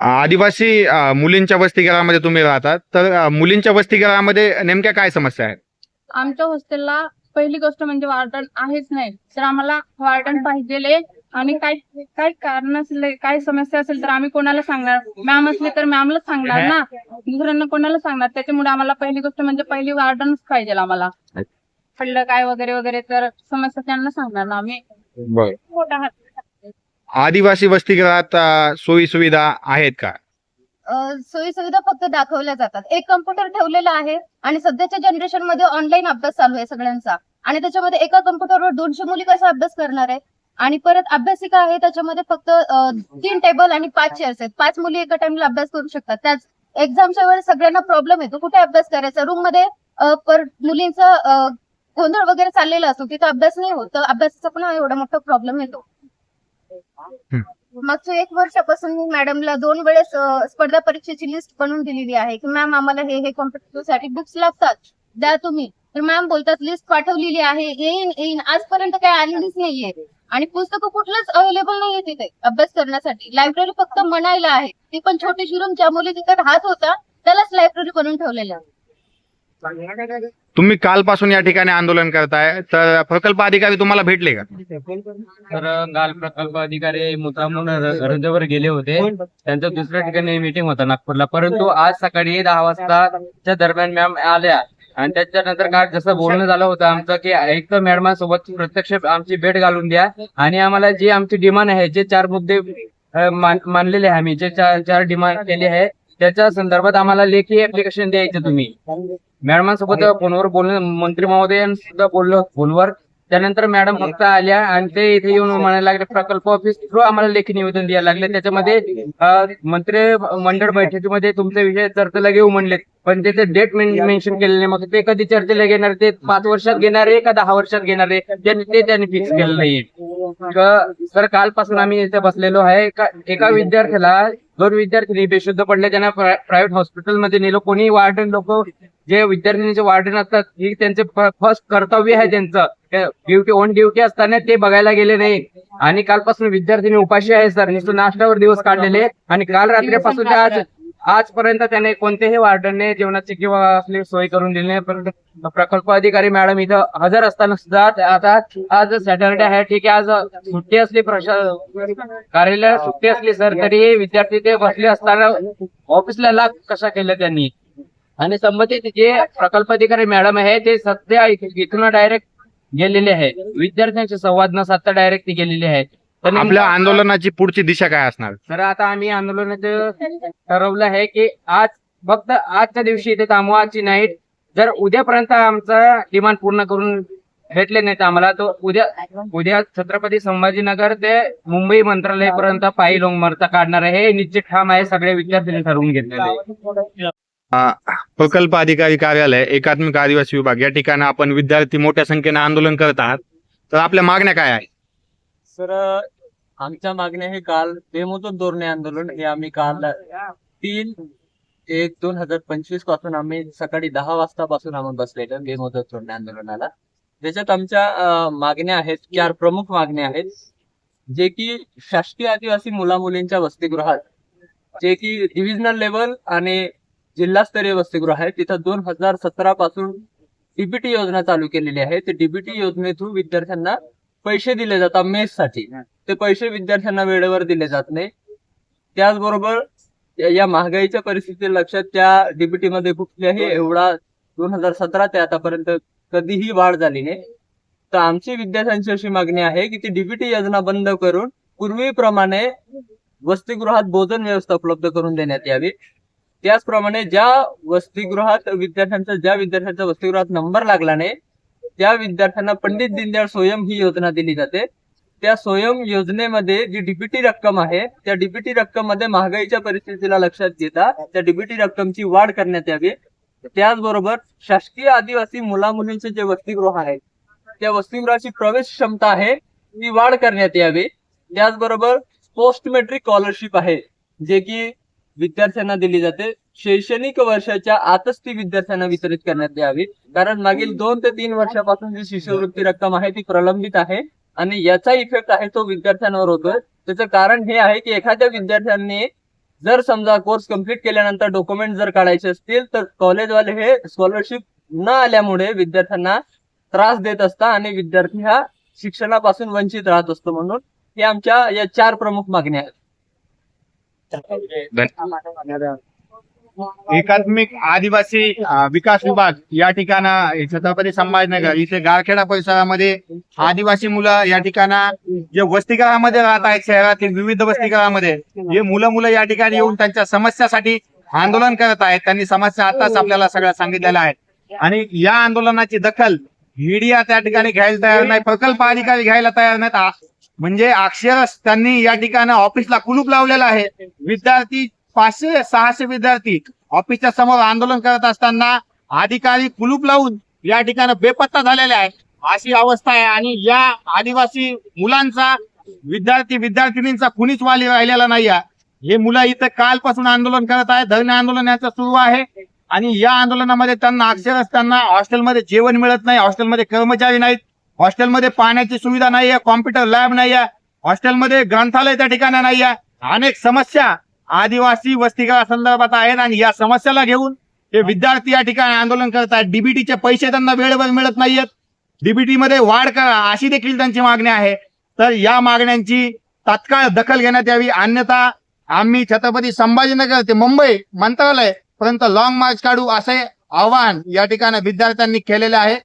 आदिवासी मुलींच्या वसतिगृहामध्ये तुम्ही राहतात. तर मुलींच्या वसतिगृहामध्ये नेमक्या काय समस्या आहेत? आमच्या हॉस्टेलला पहिली गोष्ट म्हणजे वार्डन आहेच नाही. तर आम्हाला वार्डन पाहिजे आणि काय काय कारण असले काय समस्या असेल तर आम्ही कोणाला सांगणार? मॅम असले तर मॅमलाच सांगणार ना? दुसऱ्यांना कोणाला सांगणार? त्याच्यामुळे आम्हाला पहिली गोष्ट म्हणजे पहिली वार्डनच पाहिजे आम्हाला. पडलं काय वगैरे वगैरे तर समस्या त्यांना सांगणार ना आम्ही. मोठा हात आदिवासी वसतिगृहात सोयी सुविधा आहेत का? सोयी सुविधा फक्त दाखवल्या जातात. एक कम्प्युटर ठेवलेला आहे आणि सध्याच्या जनरेशनमध्ये ऑनलाईन अभ्यास चालू आहे सगळ्यांचा. आणि त्याच्यामध्ये एका कम्प्युटरवर दोनशे मुली कसा अभ्यास करणार आहे? आणि परत अभ्यासिका आहे त्याच्यामध्ये फक्त तीन टेबल आणि पाच चेअर्स आहेत. पाच मुली एका टाइमला अभ्यास करू शकतात. त्याच एक्झामच्या वेळेस सगळ्यांना प्रॉब्लेम येतो कुठे अभ्यास करायचा? रूममध्ये पर मुलींचा गोंधळ वगैरे चाललेला असतो तिथं अभ्यास नाही होत. अभ्यासाचा पण एवढा मोठा प्रॉब्लेम येतो. मागच्या एक वर्षापासून मी मॅडमला दोन वेळेस स्पर्धा परीक्षेची लिस्ट बनवून दिलेली आहे की मॅम आम्हाला हे हे कॉम्पिटेटिव्हसाठी बुक्स लागतात. द्या तुम्ही. तर मॅम बोलतात लिस्ट पाठवलेली आहे. येईन येईन. आजपर्यंत काही आलेलीच नाहीये. आणि पुस्तकं कुठलंच अवेलेबल नाहीये तिथे अभ्यास करण्यासाठी. लायब्ररी फक्त म्हणायला आहे. ती पण छोटीशी रूम ज्या मुली तिथे राहत होता. त्यालाच लायब्ररी बनवून ठेवलेलं आहे. तुम्ही कालपासून या ठिकाणी आंदोलन करताय तर प्रकल्प अधिकारी तुम्हाला भेटले का? तर काल प्रकल्प अधिकारी मुद्दामून र- रजेवर गेले होते. त्यांचं दुसऱ्या ठिकाणी मीटिंग होता नागपूरला. परंतु आज सकाळी दहा वाजताच्या दरम्यान मॅम आल्या. आणि त्याच्यानंतर काल जसं बोलणं झालं होतं आमचं की एक तर मॅडमांसोबत प्रत्यक्ष आमची भेट घालून द्या. आणि आम्हाला जी आमची डिमांड आहे जे चार मुद्दे मान- मानलेले आहे आम्ही जे चार चार डिमांड केले आहे त्याच्या संदर्भात आम्हाला लेखी ऍप्लिकेशन द्यायचे तुम्ही. मॅडमांसोबत फोनवर बोलणं मंत्री महोदयां सुद्धा बोललो फोनवर त्यानंतर मॅडम फक्त आल्या आणि ते इथे येऊन म्हणायला लागले प्रकल्प ऑफिस थ्रू आम्हाला लेखी निवेदन द्यायला लागले. त्याच्यामध्ये मंत्री मंडळ बैठकीमध्ये तुमचे विषय चर्चेला घेऊ म्हणले पण त्याचे डेट मेन्शन केलेले नाही. मग ते कधी चर्चेला घेणार? ते पाच वर्षात घेणार आहे का दहा वर्षात घेणार आहे? ते त्यांनी फिक्स केलं नाहीये क- सर कालपासून आम्ही इथे बसलेलो आहे. एका एका विद्यार्थ्याला दोन विद्यार्थी बेशुद्ध पडले. त्यांना प्रायव्हेट हॉस्पिटलमध्ये नेलो. कोणी वार्डन लोक जे विद्यार्थिनीचे वार्डन असतात ही त्यांचे फर्स्ट कर्तव्य आहे त्यांचं. ड्युटी ऑन ड्युटी असताना ते बघायला गेले नाही. आणि कालपासून विद्यार्थिनी उपाशी आहे सर नुसतं नाश्त्यावर दिवस काढलेले. आणि काल रात्रीपासून ते आज आजपर्यंत त्याने कोणत्याही वार्डनने जेवणाची किंवा असली सोय करून दिली नाही. प्रकल्प अधिकारी मॅडम इथं हजर असताना सुद्धा आता आज सॅटर्डे आहे. ठीक आहे आज सुट्टी असली प्रशा कार्यालयात सुट्टी असली सर तरी विद्यार्थी ते बसले असताना ऑफिसला लाग कशा केलं त्यांनी? आणि संबंधित जे प्रकल्प अधिकारी मॅडम आहे ते सध्या इथून डायरेक्ट गेलेले आहे विद्यार्थ्यांशी संवाद न साधता डायरेक्ट ते गेलेले आहेत. तर नेमकं- आपल्या आंदोलनाची पुढची दिशा काय असणार? तर आता आम्ही आंदोलनाचं ठरवलं आहे की आज फक्त आजच्या दिवशी इथे थांबवायची नाईट जर उद्यापर्यंत आमचा डिमांड पूर्ण करून भेटले नाहीत आम्हाला तर उद्या उद्या छत्रपती संभाजीनगर ते मुंबई मंत्रालयापर्यंत पायी लोंगमरचा काढणार आहे. हे निश्चित ठाम आहे सगळ्या विद्यार्थ्यांनी ठरवून घेतलेलं प्रकल्प अधिकारी कार्यालय एकात्मिक आदिवासी विभाग या ठिकाणी आपण विद्यार्थी मोठ्या संख्येने आंदोलन करत आहात. तर आपल्या मागण्या काय आहे सर आमच्या मागण्या हे काल बेमुदत धोरणे आंदोलन हे आम्ही काल तीन एक दोन हजार पंचवीसपासून आम्ही सकाळी दहा वाजतापासून आम्ही बसलेलो बेमुदत धोरणे आंदोलनाला. ज्याच्यात आमच्या मागण्या आहेत चार प्रमुख मागण्या आहेत. जे की शासकीय आदिवासी मुला मुलींच्या वसतिगृहात जे की डिव्हिजनल लेवल आणि जिल्हास्तरीय वसतिगृह आहे. तिथं दोन हजार सतरा पासून डीबीटी योजना चालू केलेली आहे. ते डीबीटी योजनेतून विद्यार्थ्यांना पैसे दिले जातात मेससाठी. ते पैसे विद्यार्थ्यांना वेळेवर दिले जात नाही. त्याचबरोबर या- या महागाईच्या परिस्थिती लक्षात त्या डीबीटी मध्ये कुठल्याही एवढा दोन हजार सतरा ते आतापर्यंत कधीही वाढ झाली नाही. तर आमची विद्यार्थ्यांची अशी मागणी आहे की ती डीबीटी योजना बंद करून पूर्वीप्रमाणे वसतिगृहात भोजन व्यवस्था उपलब्ध करून देण्यात यावी. त्याचप्रमाणे ज्या वसतिगृहात विद्यार्थ्यांचा ज्या विद्यार्थ्यांचा वसतिगृहात नंबर लागला नाही त्या विद्यार्थ्यांना पंडित दीनदयाळ स्वयं ही योजना दिली जाते. त्या स्वयं योजनेमध्ये जी डीबीटी रक्कम आहे त्या डीबीटी रक्कममध्ये महागाईच्या परिस्थितीला लक्षात घेता त्या डीबीटी रक्कमची वाढ करण्यात यावी. त्याचबरोबर शासकीय आदिवासी मुला मुलींचे जे वसतिगृह आहे त्या वसतिगृहाची प्रवेश क्षमता आहे ती वाढ करण्यात यावी. त्याचबरोबर पोस्ट मेट्रिक स्कॉलरशिप आहे जे की विद्यार्थ्यांना दिली जाते. शैक्षणिक वर्षाच्या आतच ती विद्यार्थ्यांना वितरित करण्यात यावी. कारण मागील दोन ते तीन वर्षापासून जी शिष्यवृत्ती रक्कम आहे ती प्रलंबित आहे आणि याचा इफेक्ट आहे तो विद्यार्थ्यांवर होतोय. त्याचं कारण हे आहे की एखाद्या विद्यार्थ्यांनी जर समजा कोर्स कंप्लीट केल्यानंतर डॉक्युमेंट जर काढायचे असतील तर कॉलेजवाले हे स्कॉलरशिप न आल्यामुळे विद्यार्थ्यांना त्रास देत असतात आणि विद्यार्थी हा शिक्षणापासून वंचित राहत असतो म्हणून हे आमच्या या चार प्रमुख मागण्या आहेत. एकात्मिक आदिवासी विकास विभाग या ठिकाणा छत्रपती संभाजीनगर इथे गारखेडा परिसरामध्ये आदिवासी मुलं या ठिकाणा जे वस्तीगृहामध्ये राहत आहेत शहरातील विविध वस्तीगृहामध्ये हे मुलं मुलं या ठिकाणी येऊन त्यांच्या समस्यासाठी आंदोलन करत आहेत. त्यांनी समस्या आताच आपल्याला सगळ्या सांगितलेल्या आहेत. आणि या आंदोलनाची दखल मीडिया त्या ठिकाणी घ्यायला तयार नाही प्रकल्प अधिकारी घ्यायला तयार नाहीत. म्हणजे अक्षरश त्यांनी या ठिकाणी ऑफिसला कुलूप लावलेला आहे. विद्यार्थी पाचशे सहाशे विद्यार्थी ऑफिसच्या समोर आंदोलन करत असताना अधिकारी कुलूप लावून या ठिकाणी बेपत्ता झालेले आहेत अशी अवस्था आहे आणि या आदिवासी मुलांचा विद्यार्थी विद्यार्थिनींचा कुणीच वाली राहिलेला नाही आहे हे मुलं इथं कालपासून आंदोलन करत आहे धरणे आंदोलन याचं सुरू आहे. आणि या आंदोलनामध्ये त्यांना अक्षरच त्यांना हॉस्टेलमध्ये जेवण मिळत नाही. हॉस्टेलमध्ये कर्मचारी नाहीत. हॉस्टेलमध्ये पाण्याची सुविधा नाही आहे कॉम्प्युटर लॅब नाही आहे हॉस्टेलमध्ये ग्रंथालय त्या ठिकाणी नाही आहे अनेक समस्या आदिवासी वस्तीगृहा संदर्भात आहेत आणि या समस्याला घेऊन हे विद्यार्थी या ठिकाणी आंदोलन करत आहेत. डीबीटीचे पैसे त्यांना वेळेवर मिळत नाहीयेत. डीबीटी मध्ये वाढ करा अशी देखील त्यांची मागणी आहे. तर या मागण्यांची तात्काळ दखल घेण्यात यावी. अन्यथा आम्ही छत्रपती संभाजीनगर ते मुंबई मंत्रालय पर्यंत लॉंग मार्च काढू असे आवाहन या ठिकाणी विद्यार्थ्यांनी केलेले आहे.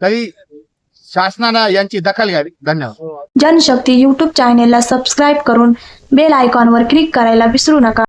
तरी शासनानं यांची दखल घ्यावी. धन्यवाद. जनशक्ती युट्यूब चॅनेलला सबस्क्राईब करून बेल आयकॉनवर क्लिक करायला विसरू नका.